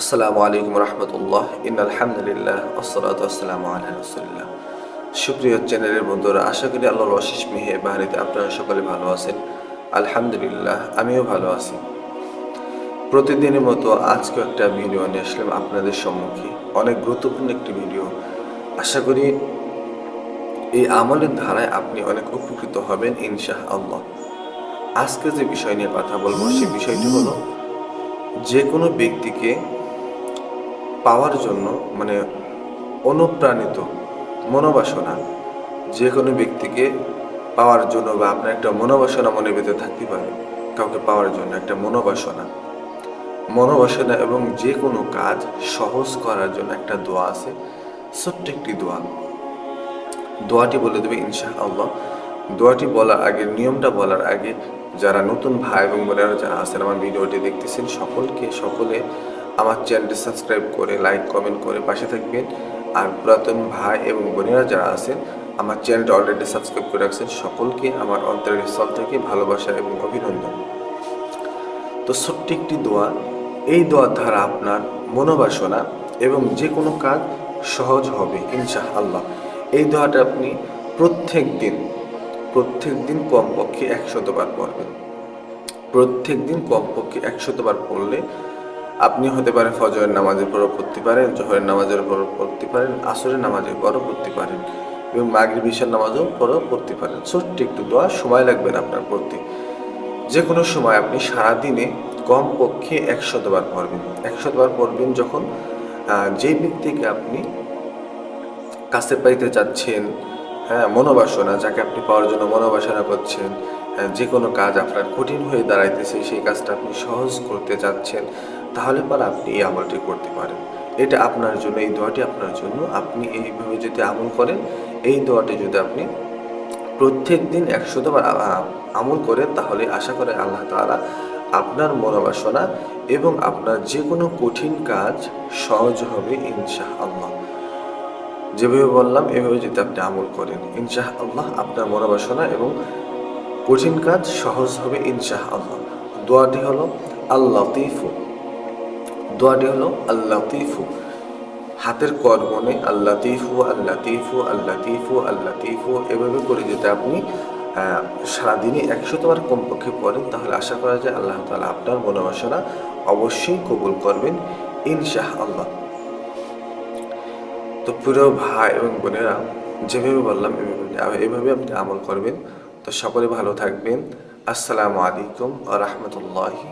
আসসালামু আলাইকুম রহমতুল্লাহ। ইন আলহামদুলিল্লাহ আসসালাতু আসসালামু আলা রাসূলিল্লাহ। সুপ্রিয় চ্যানেলের বন্ধুরা, আশা করি আল্লাহর অশেষ মিহে বাহারিতে আপনারা সকলে ভালো আছেন। আলহামদুলিল্লাহ, আমিও ভালো আছি। প্রতিদিনের মতো আজকে একটা ভিডিও নিয়ে আসলাম আপনাদের সম্মুখে। অনেক গুরুত্বপূর্ণ একটি ভিডিও। আশা করি এই আমলের ধারায় আপনি অনেক উপকৃত হবেন ইনশাহ আল্লাহ আজকে যে বিষয় নিয়ে কথা বলব সেই বিষয়টি হলো, যে কোনো ব্যক্তিকে পাওয়ার জন্য মানে অনুপ্রাণিত মনোবাসনা যে কোনো ব্যক্তিকে পাওয়ার জন্য বা আপনার একটা মনোবাসনা মনে ভিতরে থাকতে পারে, কাউকে পাওয়ার জন্য একটা মনোবাসনা। মনোবাসনা এবং যে কোনো কাজ সহজ করার জন্য একটা দোয়া আছে, ছোট্ট একটি দোয়া। দোয়াটি বলে দেবে ইনশা আল্লাহ দোয়াটি বলার আগে, নিয়মটা বলার আগে যারা নতুন ভাই এবং বোনেরা যারা আছেন, আমার ভিডিওটি দেখতেছেন, সকলকে, সকলে আমার চ্যানেলটি সাবস্ক্রাইব করে, লাইক, কমেন্ট করে পাশে থাকবেন। আর পুরাতন ভাই এবং বোনেরা যারা আছেন, আমার চ্যানেলটা অলরেডি সাবস্ক্রাইব করে রাখছেন। সকলকে আমার অন্তরের স্থল থেকে ভালোবাসা এবং অভিনন্দন। তো ছোট্ট একটি দোয়া। এই দোয়ার দ্বারা আপনার মনোবাসনা এবং যে কোনো কাজ সহজ হবে ইনশাহ আল্লাহ এই দোয়াটা আপনি প্রত্যেক দিন প্রত্যেক দিন কমপক্ষে একশতবার পড়বেন। প্রত্যেক দিন কমপক্ষে একশতবার পড়লে আপনি হতে পারে ফজরের নামাজের পরও পড়তে পারেন জহরের নামাজের পরও পড়তে পারেন আসরের নামাজের পরও পড়তে পারেন এবং মাগরিব ঈশার নামাজও পরও পড়তে পারেন। ছোট্ট একটু দোয়া সময় লাগবে না আপনার পড়তে। যে কোনো সময় আপনি সারাদিনে কমপক্ষে একশতবার পড়বেন। একশতবার পড়বেন যখন যে ব্যক্তিকে আপনি কাছে পাইতে চাচ্ছেন হ্যাঁ মনোবাসনা যাকে আপনি পাওয়ার জন্য মনোবাসনা করছেন হ্যাঁ, যে কোনো কাজ আপনার কঠিন হয়ে দাঁড়াইতেছে সেই কাজটা আপনি সহজ করতে চাচ্ছেন তাহলে পর আপনি এই আমলটি করতে পারেন। এটা আপনার জন্য, এই দোয়াটি আপনার জন্য। আপনি এইভাবে যদি আমল করেন, এই দোয়াটি যদি আপনি প্রত্যেক দিন একশতবার আ- আমল করেন, তাহলে আশা করে আল্লাহ তাআলা আপনার মনোবাসনা এবং আপনার যে কোনো কঠিন কাজ সহজ হবে ইনশাহ আল্লাহ যেভাবে বললাম, এভাবে যদি আপনি আমল করেন ইনশাহ আল্লাহ আপনার মনোবাসনা এবং কঠিন কাজ সহজ হবে ইনশাহ আল্লাহ দোয়াটি হলো আল্লাহ তিফু দোয়াটি হলো আল্লাহ তিফু হাতের কর্মনে আল্লাহ তিফু আল্লাহ তিফু আল্লাহ তিফু আল্লাহ তিফু এভাবে করে যদি আপনি সারাদিনে একশতবার কমপক্ষে পড়েন, তাহলে আশা করা যায় আল্লাহ তাআলা আপনার মনোবাসনা অবশ্যই কবুল করবেন ইনশাহ আল্লাহ তো প্রিয় ভাই এবং বোনেরা, যেভাবে বললাম, এভাবে আপনি আমল করবেন। তো সকলে ভালো থাকবেন। আসসালামু আলাইকুম রহমতুল্লাহি